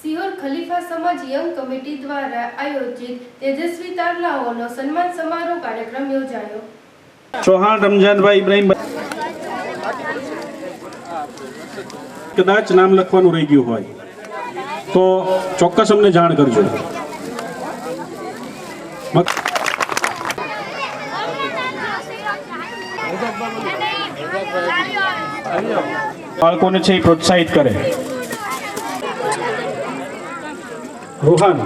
સિહોર ખલીફા સમાજ young committee દ્વારા આયોજિત તેજસ્વી તારલાઓનો સન્માન સમારોહ કાર્યક્રમ યોજાયો. ચૌહાણ રમજાનભાઈ ઇબ્રાહીમ કદાચ નામ લખવાનું રહી ગયું હોય. તો ચોક્કસ અમને જાણ કરજો. બાળકોને છે એ પ્રોત્સાહિત કરે. રૂહાન.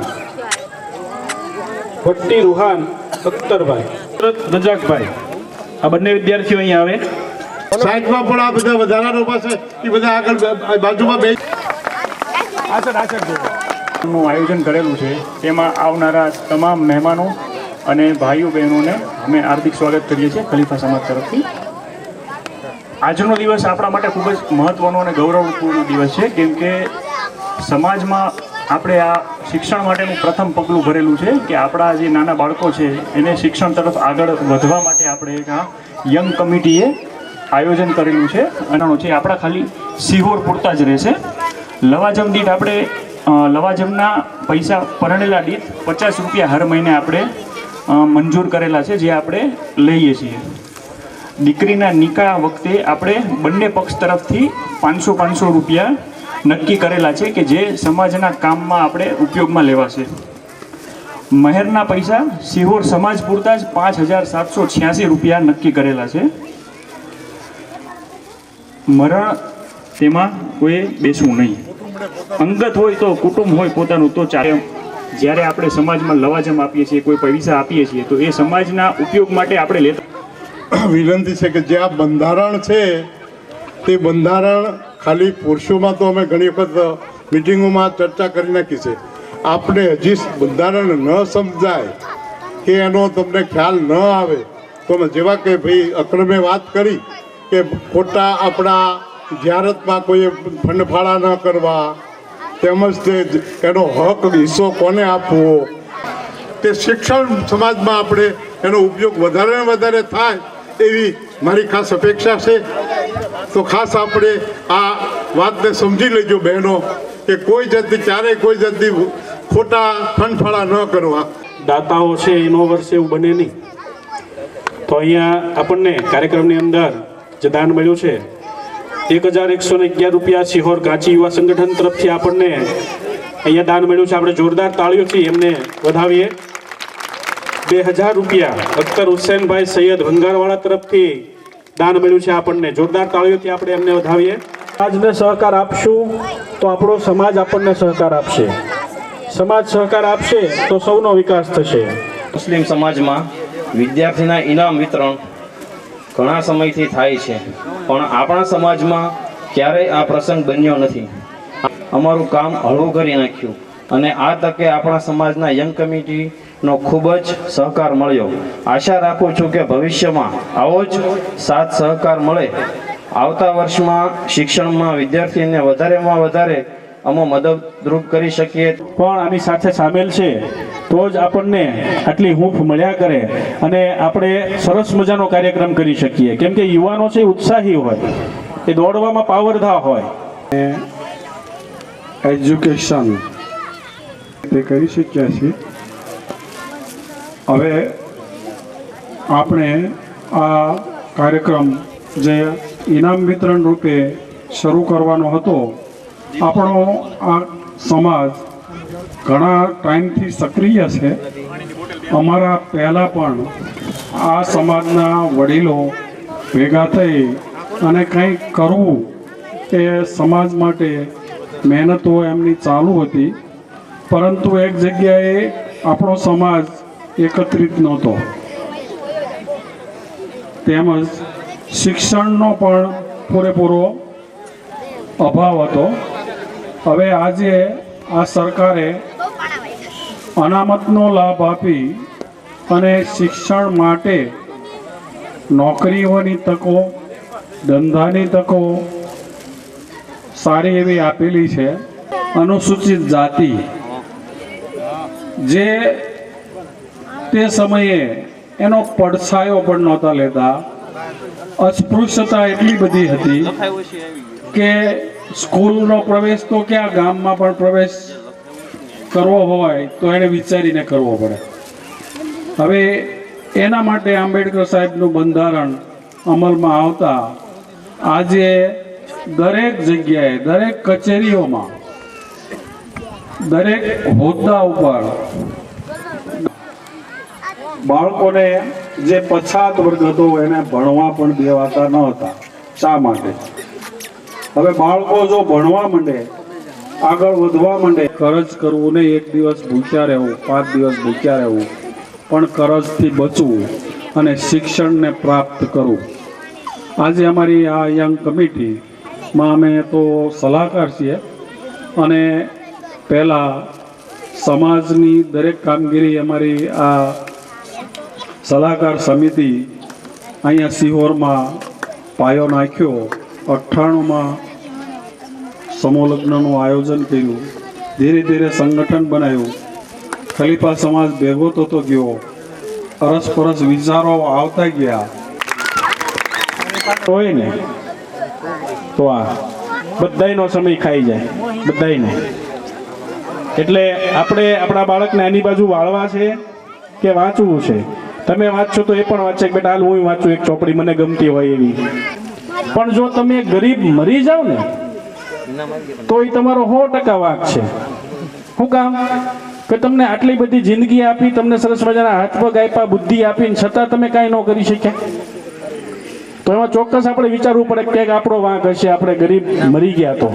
ભટ્ટી રૂહાન અખ્તરભાઈ. રજાકભાઈ આ બંને વિદ્યાર્થીઓ અહીંયા આવે. સાઈડમાં પણ આ બધા વધારાનો પાસે એ બધા આગળ બે- બાજુમાં બે નું આયોજન કરેલું છે. તેમાં આવનારા તમામ મહેમાનો અને ભાઈઓ બહેનોને અમે હાર્દિક સ્વાગત કરીએ છીએ ખલીફા સમાજ તરફથી. આજનો દિવસ આપણા માટે ખૂબ જ મહત્વનો અને ગૌરવપૂર્ણ દિવસ છે કેમ કે સમાજમાં આપણે આ શિક્ષણ માટેનું પ્રથમ પગલું ભરેલું છે કે આપણા જે નાના બાળકો છે, એને શિક્ષણ તરફ આગળ વધવા માટે આપણે એક આ યંગ કમિટીએ આયોજન કરેલું છે. અને છે આપણા ખાલી સિહોર પૂરતા જ રહેશે. લવાજમ દીઠ આપણે લવાજમના પૈસા પરણેલા દીઠ પચાસ રૂપિયા હર મહિને આપણે મંજૂર કરેલા છે, જે આપણે લઈએ છીએ. દીકરીના નિકાહ વખતે આપણે બંને પક્ષ તરફથી પાંચસો પાંચસો રૂપિયા નક્કી કરેલા છે કે જે સમાજના કામમાં આપણે ઉપયોગમાં લેવાશે. મહેરના પૈસા સિહોર સમાજ પૂરતા જ પાંચ હજાર સાતસો છ્યાસી રૂપિયા નક્કી કરેલા છે. મરણ તેમાં કોઈ બેસવું નહીં. અંગત હોય તો કુટુંબ હોય પોતાનું તો ચાલે. જ્યારે આપણે સમાજમાં લવાજમ આપીએ છીએ, કોઈ પૈસા આપીએ છીએ, તો એ સમાજના ઉપયોગ માટે આપણે લેતા વિનંતી છે કે જે આ બંધારણ છે, તે બંધારણ ખાલી પુરુષોમાં તો અમે ઘણી વખત મિટિંગોમાં ચર્ચા કરી નાખી છે. આપણે હજી બંધારણ ન સમજાય કે એનો તમને ખ્યાલ ન આવે, તો જેવા કે ભાઈ અક્રમે વાત કરી કે ખોટા આપણા જ્યારતમાં કોઈ ફંડફાળા ન કરવા, તેમજ તે એનો હક, હિસ્સો કોને આપવો? તે શિક્ષણ સમાજમાં આપણે એનો ઉપયોગ વધારે ને વધારે થાય એવી મારી ખાસ અપેક્ષા છે. તો ખાસ આપણે આ વાતને સમજી લેજો બહેનો, કે કોઈ જાતની, ક્યારેય કોઈ જાતની ખોટા ફંડફાળા ન કરવા. દાતાઓ છે, એનો વર્ષે એવું બને નહીં. તો અહીંયા આપણને કાર્યક્રમની અંદર જે દાન મળ્યું છે, એક હજાર એકસો ને અગિયાર રૂપિયા સિહોર ગાંચી યુવા સંગઠન તરફથી આપણને અહીંયા દાન મળ્યું છે. આપણે જોરદાર તાળીઓથી એમને વધાવીએ. બે હજાર રૂપિયા અખ્તર હુસેનભાઈ સૈયદ ભંગારવાળા તરફથી દાન મળ્યું છે આપણને. જોરદાર તાળીઓથી આપણે એમને વધાવીએ. સમાજને સહકાર આપશું તો આપણો સમાજ આપણને સહકાર આપશે. સમાજ સહકાર આપશે તો સૌનો વિકાસ થશે. મુસ્લિમ સમાજમાં વિદ્યાર્થીના ઇનામ વિતરણ ઘણા સમયથી થાય છે. પણ આપણા સમાજમાં ક્યારેય આ પ્રસંગ બન્યો નથી. અમારું કામ હળવું કરી નાખ્યું. અને આ તકે આપણા સમાજના યંગ કમિટીનો ખૂબ જ સહકાર મળ્યો. આશા રાખું છું કે ભવિષ્યમાં આવો જ સાથ સહકાર મળે. આવતા વર્ષમાં શિક્ષણમાં વિદ્યાર્થીને વધારેમાં વધારે અમે મદદરૂપ કરી શકીએ. પણ આની સાથે સામેલ છે તો જ આપણને આટલી હૂંફ મળ્યા કરે અને આપણે સરસ મજાનો કાર્યક્રમ કરી શકીએ. કેમ કે યુવાનો છે ઉત્સાહી હોય એ દોડવામાં પાવરધા હોય. એજ્યુકેશન તે કરી શક્યા છીએ. હવે આપણે આ કાર્યક્રમ જે ઇનામ વિતરણ રૂપે શરૂ કરવાનો હતો, આપણો આ સમાજ ઘણા ટાઈમથી સક્રિય છે. અમારા પહેલાં પણ આ સમાજના વડીલો ભેગા થઈ અને કંઈક કરવું એ સમાજ માટે મહેનતો એમની ચાલુ હતી. પરંતુ એક જગ્યાએ આપણો સમાજ એકત્રિત નહોતો. તેમજ શિક્ષણનો પણ પૂરેપૂરો અભાવ હતો. હવે આજે આ સરકારે અનામતનો લાભ આપી અને શિક્ષણ માટે નોકરીઓની તકો, ધંધાની તકો સારી એવી આપેલી છે. અનુસૂચિત જાતિ જે તે સમયે એનો પડછાયો પણ નહોતા લેતા. અસ્પૃશ્યતા એટલી બધી હતી કે સ્કૂલનો પ્રવેશ તો ક્યાં ગામમાં પણ પ્રવેશ કરવો હોય તો એને વિચારીને કરવો પડે. હવે એના માટે આંબેડકર સાહેબનું બંધારણ અમલમાં આવતા આજે દરેક જગ્યાએ, દરેક કચેરીઓમાં, દરેક હોદ્દા ઉપર બાળકોને જે પછાત વર્ગ હતો એને ભણવા પણ દેવાતા ન હતા. શા માટે? હવે બાળકો જો ભણવા માંડે, આગળ વધવા માંડે કરજ કરવું નહીં એક દિવસ ભૂખ્યા રહેવું, પાંચ દિવસ ભૂખ્યા રહેવું, પણ કરજથી બચવું અને શિક્ષણને પ્રાપ્ત કરવું. આજે અમારી આ યંગ કમિટીમાં અમે તો સલાહકાર છીએ અને પહેલાં સમાજની દરેક કામગીરી અમારી આ સલાહકાર સમિતિ અહીંયા સિહોરમાં પાયો નાખ્યો. અઠ્ઠાણુંમાં સમોલગ્નનું આયોજન કર્યું. ધીરે ધીરે સંગઠન બનાવ્યું. ખલીફા સમાજ ભેગો થતો ગયો. અરસપરસ વિચારો આવતા ગયા. હોય ને? તો આ બધાયનો સમય ખાઈ જાય. બધાને એટલે આપણે આપણા બાળકને આની બાજુ વાળવા છે કે વાંચવું છે? તમે વાંચશો તો એ પણ વાંચે બેટા હાલ હું વાંચું એક ચોપડી, મને ગમતી હોય એવી. પણ જો તમે ગરીબ મરી જાવ ને, તો એ તમારો સો ટકા વાંક છે. શું કામ? કે તમને આટલી બધી જિંદગી આપી, તમને સરસ મજાના હાથ પગ આપ્યા, બુદ્ધિ આપીને છતાં તમે કાંઈ ન કરી શક્યા? તો એમાં ચોક્કસ આપણે વિચારવું પડે કે આપણો વાંક હશે, આપણે ગરીબ મરી ગયા તો.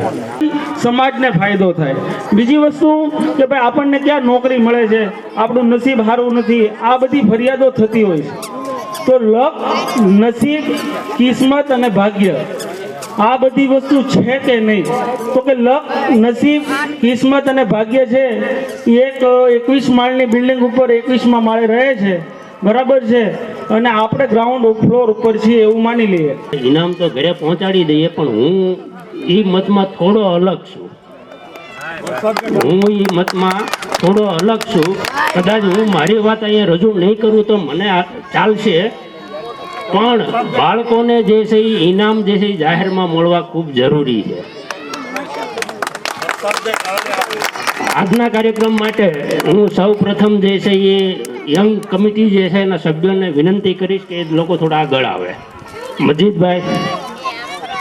સમાજને ફાયદો થાય. બીજી વસ્તુ કે ભાઈ આપણને ક્યાં નોકરી મળે છે? આપણું નસીબ સારું નથી. આ બધી ફરિયાદો થતી હોય છે. તો લક, નસીબ, કિસ્મત અને ભાગ્ય, આ બધી વસ્તુ છે કે નહીં? તો કે લક, નસીબ, કિસ્મત અને ભાગ્ય છે એક એકવીસ માળની બિલ્ડિંગ ઉપર એકવીસમાં માળે રહે છે. બરાબર છે? અને આપણે ગ્રાઉન્ડ ફ્લોર ઉપર છીએ એવું માની લઈએ. ઇનામ તો ઘરે પહોંચાડી દઈએ, પણ હું એ મતમાં થોડો અલગ છું. હું એ મતમાં થોડો અલગ છું. કદાચ હું મારી વાત અહીંયા રજૂ નહીં કરું તો મને ચાલશે. પણ બાળકોને જે છે એ ઇનામ જે છે જાહેરમાં મળવા ખૂબ જરૂરી છે. આજના કાર્યક્રમ માટે હું સૌ પ્રથમ જે છે એ યંગ કમિટી જે છે એના સભ્યોને વિનંતી કરીશ કે એ લોકો થોડા આગળ આવે. મજીદભાઈ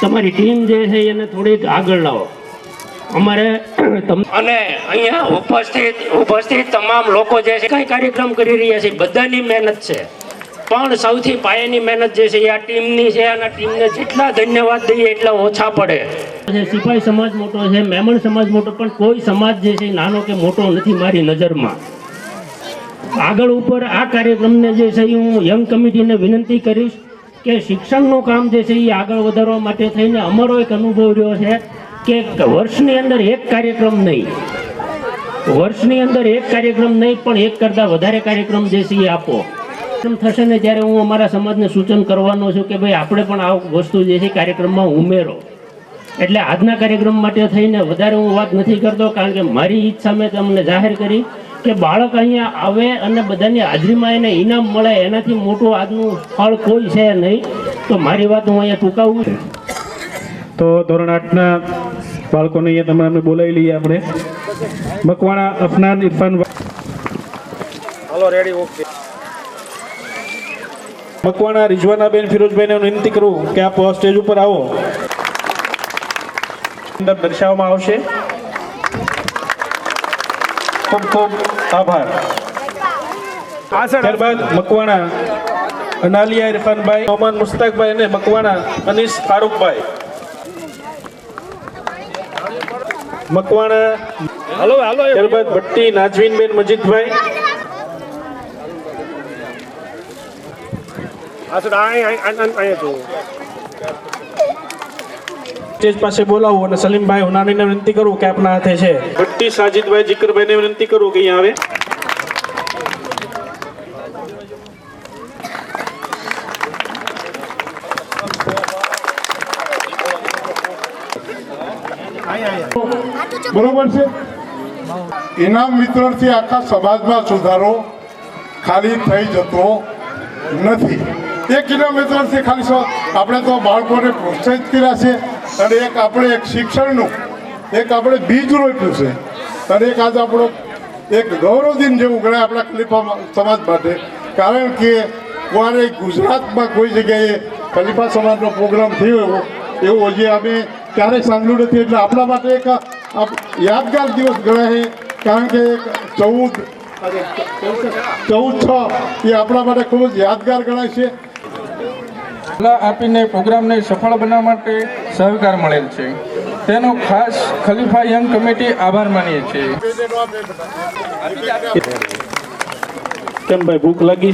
તમારી ટીમ જે છે એને થોડીક આગળ લાવો. અમારે અને અહીંયા ઉપસ્થિત ઉપસ્થિત તમામ લોકો જે છે કઈ કાર્યક્રમ કરી રહ્યા છે બધાની મહેનત છે. પણ સૌથી પાયાની મહેનત જે છે એ આ ટીમની છે અને ટીમને જેટલા ધન્યવાદ દઈએ એટલા ઓછા પડે. સિપાઈ સમાજ મોટો છે મેમણ સમાજ મોટો પણ કોઈ સમાજ જે છે એ નાનો કે મોટો નથી મારી નજરમાં. આગળ ઉપર આ કાર્યક્રમને જે છે એ હું યંગ કમિટીને વિનંતી કરીશ કે શિક્ષણનું કામ જે છે એ આગળ વધારવા માટે થઈને અમારો એક અનુભવ રહ્યો છે કે વર્ષની અંદર એક કાર્યક્રમ નહીં. વર્ષની અંદર એક કાર્યક્રમ નહીં, પણ એક કરતાં વધારે કાર્યક્રમ જે છે એ આપો. એમ થશે ને ત્યારે હું અમારા સમાજને સૂચન કરવાનો છું કે ભાઈ આપણે પણ આ વસ્તુ જે છે કાર્યક્રમમાં ઉમેરો. એટલે આજના કાર્યક્રમ માટે થઈને વધારે હું વાત નથી કરતો, કારણ કે મારી ઈચ્છા મેં તમને જાહેર કરી. કે બાળક અહીંયા આવે અને બધાની હાજરીમાં એને ઇનામ મળે એનાથી મોટું આજનું ફળ કોઈ છે નહીં. તો મારી વાત હું અહીંયા ટૂંકાવું છું. તો ધોરણ આઠના બાળકોને અહીંયા તમે અમે બોલાવી લઈએ આપણે. મકવાણા અફનાન ઇરફાન મકવાણા રિઝવાનાબેન ફિરોજભાઈને હું વિનંતી કરું કે આપ સ્ટેજ ઉપર આવો. અંદર દર્શાવવામાં આવશે. ખૂબ ખૂબ આભાર ત્યારબાદ મકવાણા અનાલિયા ઇરફાનભાઈ ઓમાન મુસ્તાકભાઈ અને મકવાણા અનીશ ફારૂકભાઈ મકવાણા ત્યારબાદ ભટ્ટી નાજવીનબેન મજીદભાઈ સ્ટેજ પાસે બોલાવું અને સલીમભાઈ હુનાની વિનંતી કરું કે આપના હાથે છે. ભટ્ટી સાજિદભાઈ જીકરભાઈને વિનંતી કરું કે અહીંયા આવે. બરોબર છે? ઇનામ વિતરણથી આખા સમાજમાં સુધારો ખાલી થઈ જતો નથી. એક ઇનામ વિતરણથી ખાલી સ- આપણે તો બાળકોને પ્રોત્સાહિત કર્યા છે અને એક આપણે એક શિક્ષણનું, એક આપણે બીજ રોપ્યું છે. અને એક આજે આપણો એક ગૌરવ દિન જેવું ગણાય આપણા ખલીફા સમાજ માટે. કારણ કે કુંવારે ગુજરાતમાં કોઈ જગ્યાએ ખલીફા સમાજનો પ્રોગ્રામ થયો એવો, એવું હજી અમે ક્યારેય સાંભળ્યું નથી. એટલે આપણા માટે એક યાદગાર દિવસ ગણાય કારણ કે ચૌદ ચૌદ છ, એ આપણા માટે ખૂબ જ યાદગાર ગણાય છે. આપીને પ્રોગ્રામને સફળ બનાવવા માટે સહકાર મળેલ છે. તેનો ખાસ ખલીફા યંગ કમિટી આભાર માનીએ છીએ. કેમ ભાઈ ભૂખ લાગી